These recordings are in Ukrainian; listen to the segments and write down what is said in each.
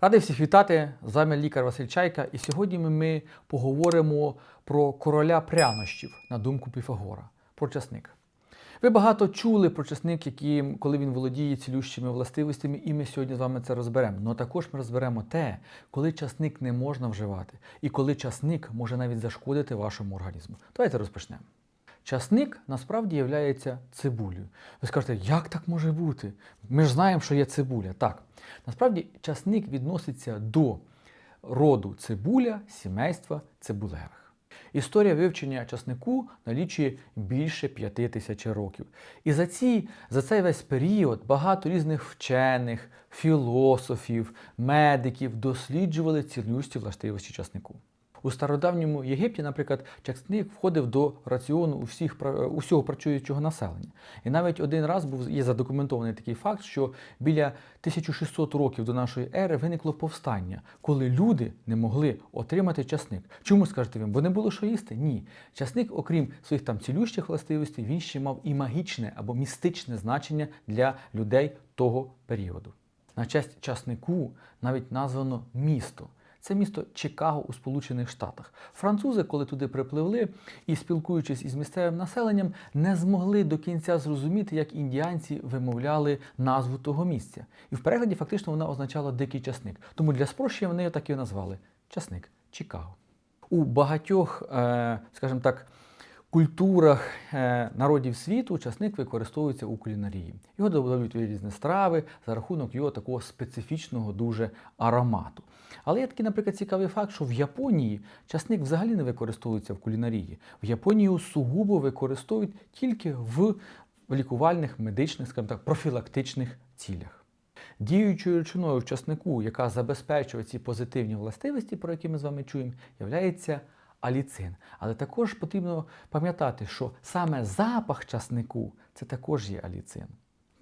Радий всіх вітати! З вами лікар Василь Чайка, і сьогодні ми, поговоримо про короля прянощів на думку Піфагора, про часник. Ви багато чули про часник, який, коли він володіє цілющими властивостями, і ми сьогодні з вами це розберемо. Але також ми розберемо те, коли часник не можна вживати, і коли часник може навіть зашкодити вашому організму. Давайте розпочнемо. Часник насправді є цибулею. Ви скажете, як так може бути? Ми ж знаємо, що є цибуля. Так, насправді часник відноситься до роду цибуля сімейства цибулевих. Історія вивчення часнику налічує більше п'яти тисяч років. І за, ці, за цей весь період багато різних вчених, філософів, медиків досліджували цілющі властивості часнику. У стародавньому Єгипті, наприклад, часник входив до раціону усіх, усього працюючого населення. І навіть один раз був є задокументований такий факт, що біля 1600 років до нашої ери виникло повстання, коли люди не могли отримати часник. Чому скажете ви? Бо не було що їсти? Ні. Часник, окрім своїх там цілющих властивостей, він ще мав і магічне або містичне значення для людей того періоду. На честь часнику навіть названо місто. Це місто Чикаго у Сполучених Штатах. Французи, коли туди припливли і спілкуючись із місцевим населенням, не змогли до кінця зрозуміти, як індіанці вимовляли назву того місця. І в перекладі фактично вона означала дикий часник. Тому для спрощення вони так і назвали часник Чикаго. У багатьох, е, скажімо так, культурах е, народів світу часник використовується у кулінарії. Його додають різні страви за рахунок його такого специфічного дуже аромату. Але є такий, наприклад, цікавий факт, що в Японії часник взагалі не використовується в кулінарії. В Японії його сугубо використовують тільки в лікувальних, медичних, скажімо так, профілактичних цілях. Діючою речовиною в часнику, яка забезпечує ці позитивні властивості, про які ми з вами чуємо, являється аліцин. Але також потрібно пам'ятати, що саме запах часнику це також є аліцин.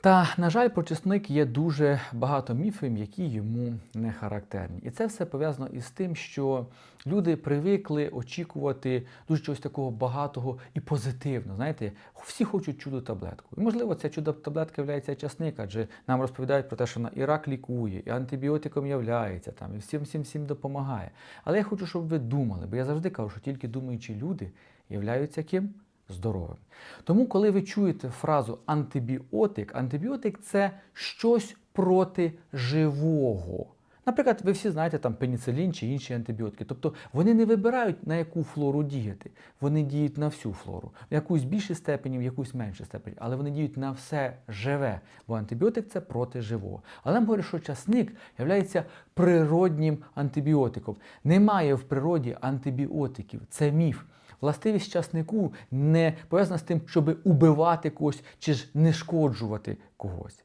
Та, на жаль, про чесник є дуже багато міфів, які йому не характерні. І це все пов'язано із тим, що люди привикли очікувати дуже чогось такого багатого і позитивного. Знаєте, всі хочуть чудо таблетку. І можливо, ця чудо таблетка є часник, адже нам розповідають про те, що вона і рак лікує, і антибіотиком являється, там, і всім всім всім допомагає. Але я хочу, щоб ви думали, бо я завжди кажу, що тільки думаючі люди являються ким? Здоровим. Тому, коли ви чуєте фразу антибіотик, антибіотик це щось проти живого. Наприклад, ви всі знаєте там пеніцилін чи інші антибіотики. Тобто вони не вибирають на яку флору діяти. Вони діють на всю флору, в якусь більшій степені, в якусь меншій степені, але вони діють на все живе, бо антибіотик це проти живого. Але нам говорять, що часник є природнім антибіотиком. Немає в природі антибіотиків. Це міф. Властивість часнику не пов'язана з тим, щоб убивати когось чи ж не шкоджувати когось.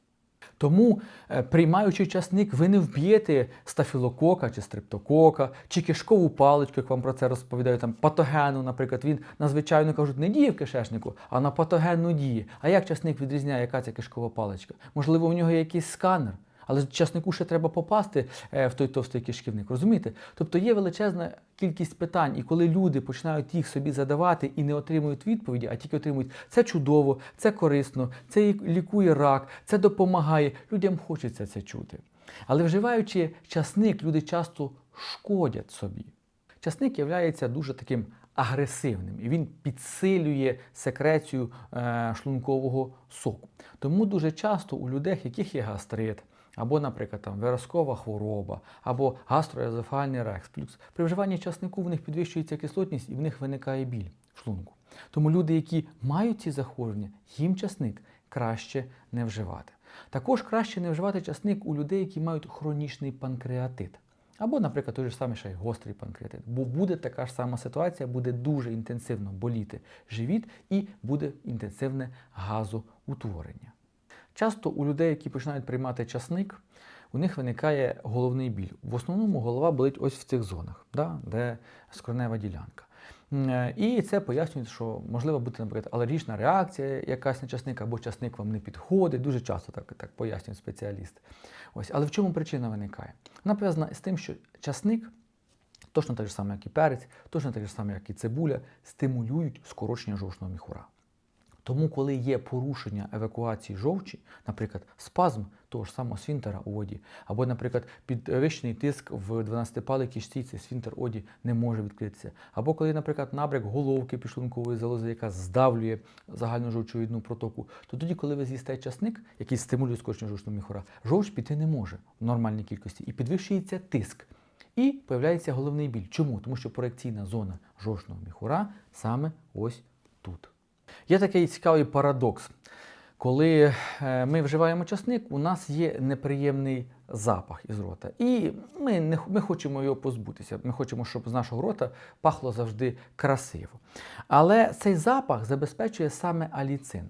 Тому, е, приймаючи часник, ви не вб'єте стафілокока чи стрептокока, чи кишкову паличку, як вам про це розповідають, там патогену, наприклад, він надзвичайно кажуть, не діє в кишечнику, а на патогенну діє. А як часник відрізняє, яка це кишкова паличка? Можливо, в нього є якийсь сканер. Але часнику ще треба попасти е, в той товстий кишківник, розумієте? Тобто є величезна кількість питань, і коли люди починають їх собі задавати і не отримують відповіді, а тільки отримують це чудово, це корисно, це лікує рак, це допомагає. Людям хочеться це чути. Але вживаючи часник, люди часто шкодять собі. Часник є дуже таким агресивним і він підсилює секрецію е, шлункового соку. Тому дуже часто у людей, яких є гастрит, або, наприклад, там виразкова хвороба, або гастроезофальний рефлюкс. При вживанні часнику в них підвищується кислотність і в них виникає біль в шлунку. Тому люди, які мають ці захворювання, їм часник краще не вживати. Також краще не вживати часник у людей, які мають хронічний панкреатит. Або, наприклад, той же самий ще й гострий панкреатит. Бо буде така ж сама ситуація, буде дуже інтенсивно боліти живіт і буде інтенсивне газоутворення. Часто у людей, які починають приймати часник, у них виникає головний біль. В основному голова болить ось в цих зонах, да, де скронева ділянка. Е, І це пояснює, що можливо бути, наприклад, алергічна реакція якась на часник, або часник вам не підходить. Дуже часто так так пояснюють спеціалісти. Ось, Але в чому причина виникає? Вона пов'язана з тим, що часник, точно так же саме, як і перець, точно так же саме, як і цибуля, стимулюють скорочення жовчного міхура. Тому, коли є порушення евакуації жовчі, наприклад, спазм того ж самого свінтера у воді, або, наприклад, підвищений тиск в 12-палій кишці, цей свінтер оді не може відкритися. Або коли, наприклад, набряк головки підшлункової залози, яка здавлює загальну жовчовідну протоку, то тоді, коли ви з'їсте часник, який стимулює скорочення жовчного міхура, жовч піти не може в нормальній кількості і підвищується тиск. І появляється головний біль. Чому? Тому що проекційна зона жовчного міхура саме ось тут. Є такий цікавий парадокс. Коли е, ми вживаємо часник, у нас є неприємний запах із рота. І ми, не, ми хочемо його позбутися. Ми хочемо, щоб з нашого рота пахло завжди красиво. Але цей запах забезпечує саме аліцин.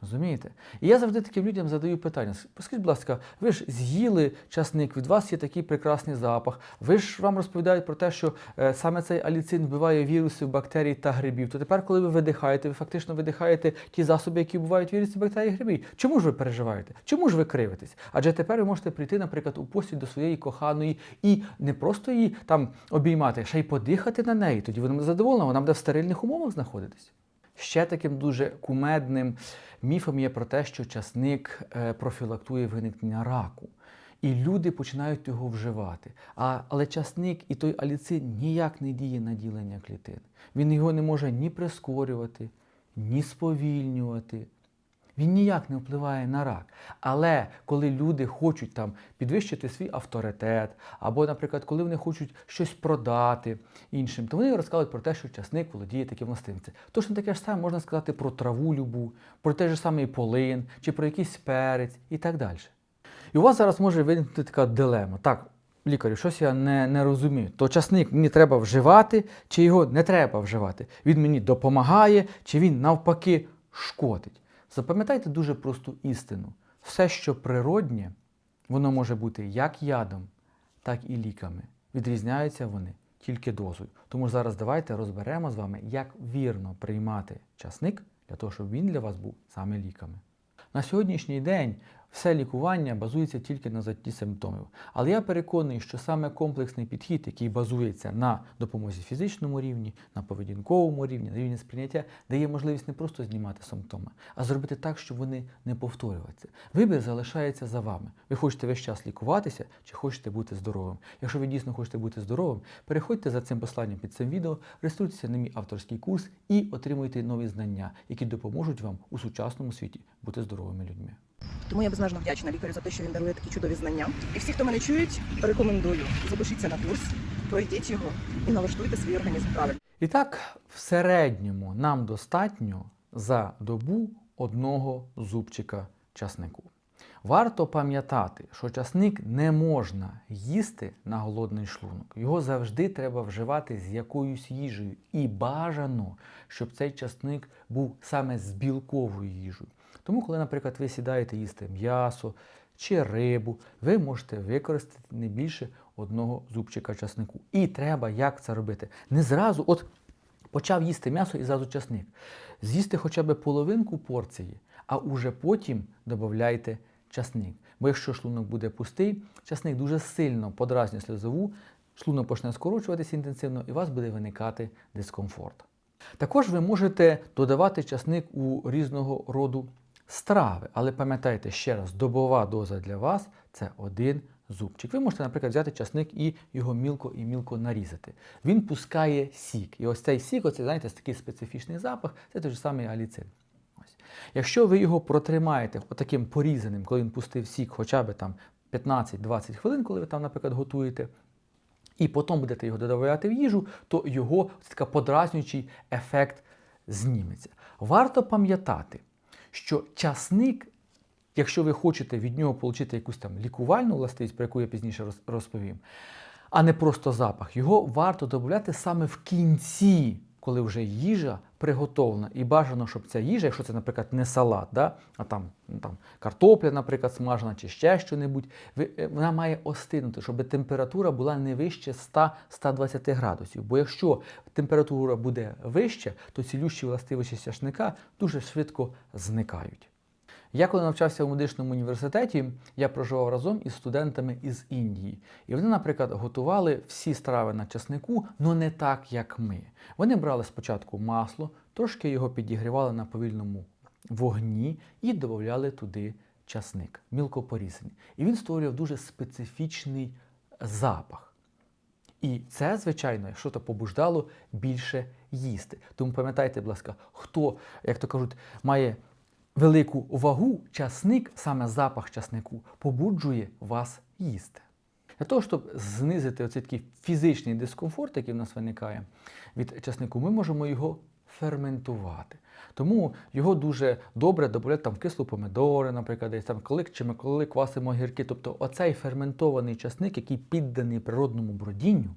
Розумієте? І я завжди таким людям задаю питання. Скажіть, будь ласка, ви ж з'їли часник, від вас є такий прекрасний запах. Ви ж вам розповідають про те, що е, саме цей аліцин вбиває віруси, бактерій та грибів. То тепер, коли ви видихаєте, ви фактично видихаєте ті засоби, які вбивають віруси, бактерії, грибів. Чому ж ви переживаєте? Чому ж ви кривитесь? Адже тепер ви можете прийти, наприклад, у постіль до своєї коханої і не просто її там обіймати, а ще й подихати на неї. Тоді вона задоволена, вона буде в стерильних умовах знаходитись. Ще таким дуже кумедним міфом є про те, що часник е, профілактує виникнення раку. І люди починають його вживати. А, але часник і той аліцин ніяк не діє на ділення клітин. Він його не може ні прискорювати, ні сповільнювати. Він ніяк не впливає на рак. Але коли люди хочуть там підвищити свій авторитет, або, наприклад, коли вони хочуть щось продати іншим, то вони розказують про те, що часник володіє таким властивцем. Точно таке ж саме можна сказати про траву любу, про той же самий полин, чи про якийсь перець і так далі. І у вас зараз може виникнути така дилема. Так, лікарю, щось я не, не розумію. То часник мені треба вживати, чи його не треба вживати? Він мені допомагає, чи він навпаки шкодить. Запам'ятайте дуже просту істину. Все, що природнє, воно може бути як ядом, так і ліками. Відрізняються вони тільки дозою. Тому зараз давайте розберемо з вами, як вірно приймати часник для того, щоб він для вас був саме ліками. На сьогоднішній день все лікування базується тільки на затті симптомів. Але я переконаний, що саме комплексний підхід, який базується на допомозі фізичному рівні, на поведінковому рівні, на рівні сприйняття, дає можливість не просто знімати симптоми, а зробити так, щоб вони не повторювалися. Вибір залишається за вами. Ви хочете весь час лікуватися чи хочете бути здоровим. Якщо ви дійсно хочете бути здоровим, переходьте за цим посланням під цим відео, реєструйтеся на мій авторський курс і отримуйте нові знання, які допоможуть вам у сучасному світі бути здоровими людьми. Тому я безмежно вдячна лікарю за те, що він дарує такі чудові знання. І всі, хто мене чують, рекомендую запишіться на курс, пройдіть його і налаштуйте свій організм правильно. І так, в середньому нам достатньо за добу одного зубчика часнику. Варто пам'ятати, що часник не можна їсти на голодний шлунок. Його завжди треба вживати з якоюсь їжею. І бажано, щоб цей часник був саме з білковою їжею. Тому, коли, наприклад, ви сідаєте їсти м'ясо чи рибу, ви можете використати не більше одного зубчика часнику. І треба як це робити? Не зразу, от почав їсти м'ясо і зразу часник. З'їсти хоча б половинку порції, а уже потім додавайте часник. Бо якщо шлунок буде пустий, часник дуже сильно подразнює сльозову, шлунок почне скорочуватися інтенсивно і у вас буде виникати дискомфорт. Також ви можете додавати часник у різного роду страви, але пам'ятайте ще раз, добова доза для вас це один зубчик. Ви можете, наприклад, взяти часник і його мілко і мілко нарізати. Він пускає сік. І ось цей сік, оце, знаєте, такий специфічний запах, це той же самий аліцин. Ось. Якщо ви його протримаєте отаким порізаним, коли він пустив сік хоча б там 15-20 хвилин, коли ви там, наприклад, готуєте, і потім будете його додавати в їжу, то його така подразнюючий ефект зніметься. Варто пам'ятати, що часник, якщо ви хочете від нього отримати якусь там лікувальну властивість, про яку я пізніше розповім, а не просто запах, його варто додати саме в кінці, коли вже їжа приготовлена. І бажано, щоб ця їжа, якщо це, наприклад, не салат, да, а там, ну, там картопля, наприклад, смажена чи ще що-небудь, е, вона має остинути, щоб температура була не вище 100-120 градусів. Бо якщо температура буде вища, то цілющі властивості сяшника дуже швидко зникають. Я коли навчався у медичному університеті, я проживав разом із студентами із Індії. І вони, наприклад, готували всі страви на часнику, але не так, як ми. Вони брали спочатку масло, трошки його підігрівали на повільному вогні і додавали туди часник, мілко порізаний. І він створював дуже специфічний запах. І це, звичайно, що то побуждало більше їсти. Тому пам'ятайте, будь ласка, хто, як то кажуть, має велику вагу, часник, саме запах часнику, побуджує вас їсти. Для того, щоб знизити оцей такий фізичний дискомфорт, який в нас виникає від часнику, ми можемо його ферментувати. Тому його дуже добре додати там в кислу помидори, наприклад, десь там коли чи ми коли квасимо огірки. Тобто оцей ферментований часник, який підданий природному бродінню,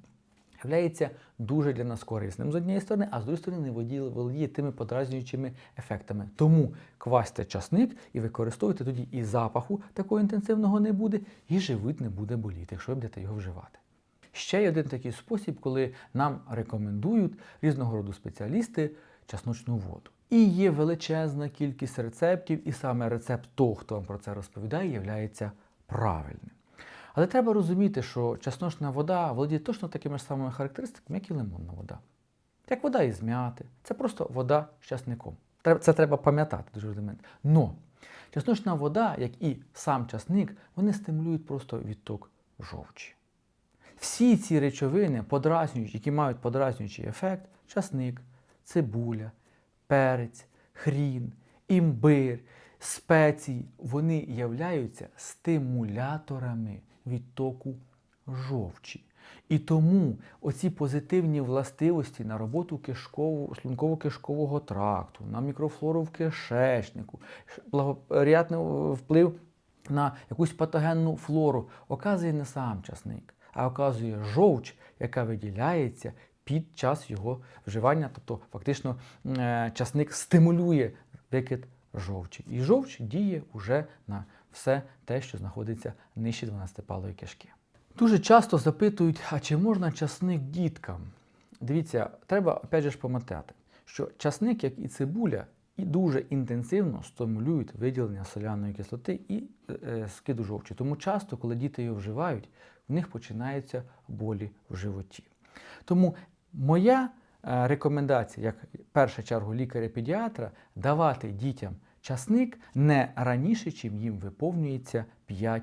являється дуже для нас корисним з однієї сторони, а з іншої сторони не володіє, тими подразнюючими ефектами. Тому квасьте часник і використовуйте тоді і запаху такого інтенсивного не буде, і живіт не буде боліти, якщо ви будете його вживати. Ще є один такий спосіб, коли нам рекомендують різного роду спеціалісти часночну воду. І є величезна кількість рецептів, і саме рецепт того, хто вам про це розповідає, є правильним. Але треба розуміти, що часночна вода володіє точно такими ж самими характеристиками, як і лимонна вода. Як вода із м'яти. Це просто вода з часником. Це треба пам'ятати дуже момент. Но часночна вода, як і сам часник, вони стимулюють просто відток жовчі. Всі ці речовини, подразнюючі, які мають подразнюючий ефект, часник, цибуля, перець, хрін, імбир, спеції, вони являються стимуляторами відтоку жовчі. І тому оці позитивні властивості на роботу кишково, шлунково-кишкового тракту, на мікрофлору в кишечнику, благоприятний вплив на якусь патогенну флору оказує не сам часник, а оказує жовч, яка виділяється під час його вживання. Тобто, фактично, е, часник стимулює викид жовчі. І жовч діє уже на все те, що знаходиться нижче 12-палої кишки. Дуже часто запитують, а чи можна часник діткам? Дивіться, треба опять же ж пам'ятати, що часник, як і цибуля, і дуже інтенсивно стимулюють виділення соляної кислоти і е, скиду жовчі. Тому часто, коли діти його вживають, в них починаються болі в животі. Тому моя е, рекомендація, як в першу чергу лікаря-педіатра, давати дітям часник не раніше, чим їм виповнюється 5-7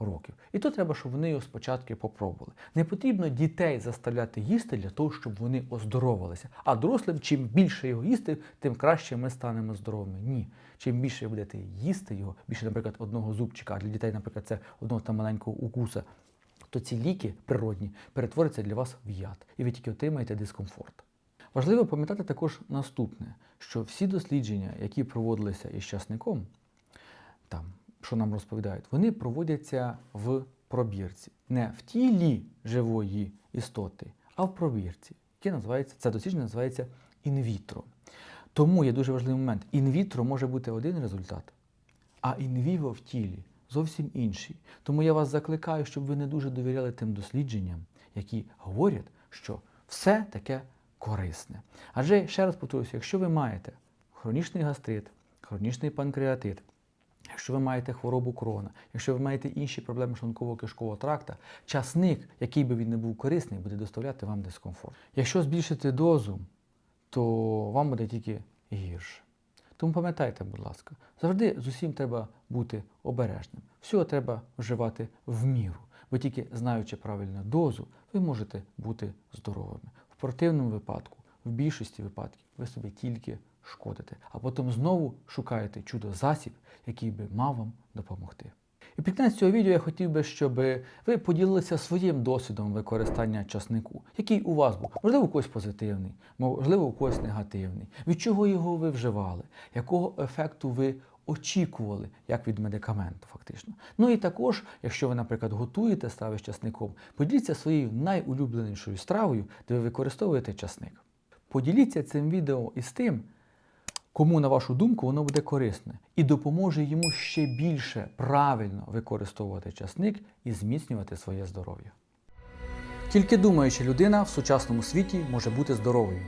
років. І то треба, щоб вони його спочатку попробували. Не потрібно дітей заставляти їсти для того, щоб вони оздоровилися. А дорослим, чим більше його їсти, тим краще ми станемо здоровими. Ні. Чим більше будете їсти його, більше, наприклад, одного зубчика, а для дітей, наприклад, це одного там маленького укуса, то ці ліки природні перетворяться для вас в яд, і ви тільки отримаєте дискомфорт. Важливо пам'ятати також наступне, що всі дослідження, які проводилися із часником, там, що нам розповідають, вони проводяться в пробірці. Не в тілі живої істоти, а в пробірці, яке називається, це дослідження називається інвітро. Тому є дуже важливий момент. Інвітро може бути один результат, а інвіво в тілі зовсім інший. Тому я вас закликаю, щоб ви не дуже довіряли тим дослідженням, які говорять, що все таке корисне. Адже, ще раз повторюся, якщо ви маєте хронічний гастрит, хронічний панкреатит, Якщо ви маєте хворобу крона, якщо ви маєте інші проблеми шлунково-кишкового тракта, часник, який би він не був корисний, буде доставляти вам дискомфорт. Якщо збільшити дозу, то вам буде тільки гірше. Тому пам'ятайте, будь ласка, завжди з усім треба бути обережним. Всього треба вживати в міру. Бо тільки знаючи правильну дозу, ви можете бути здоровими. Противному випадку, в більшості випадків, ви собі тільки шкодите, а потім знову шукаєте чудо-засіб, який би мав вам допомогти. І під кінець цього відео я хотів би, щоб ви поділилися своїм досвідом використання часнику, який у вас був. Можливо, у когось позитивний, можливо, у когось негативний. Від чого його ви вживали, якого ефекту ви очікували, як від медикаменту, фактично. Ну і також, якщо ви, наприклад, готуєте страви з часником, поділіться своєю найулюбленішою стравою, де ви використовуєте часник. Поділіться цим відео із тим, кому, на вашу думку, воно буде корисне і допоможе йому ще більше правильно використовувати часник і зміцнювати своє здоров'я. Тільки думаюча людина в сучасному світі може бути здоровою.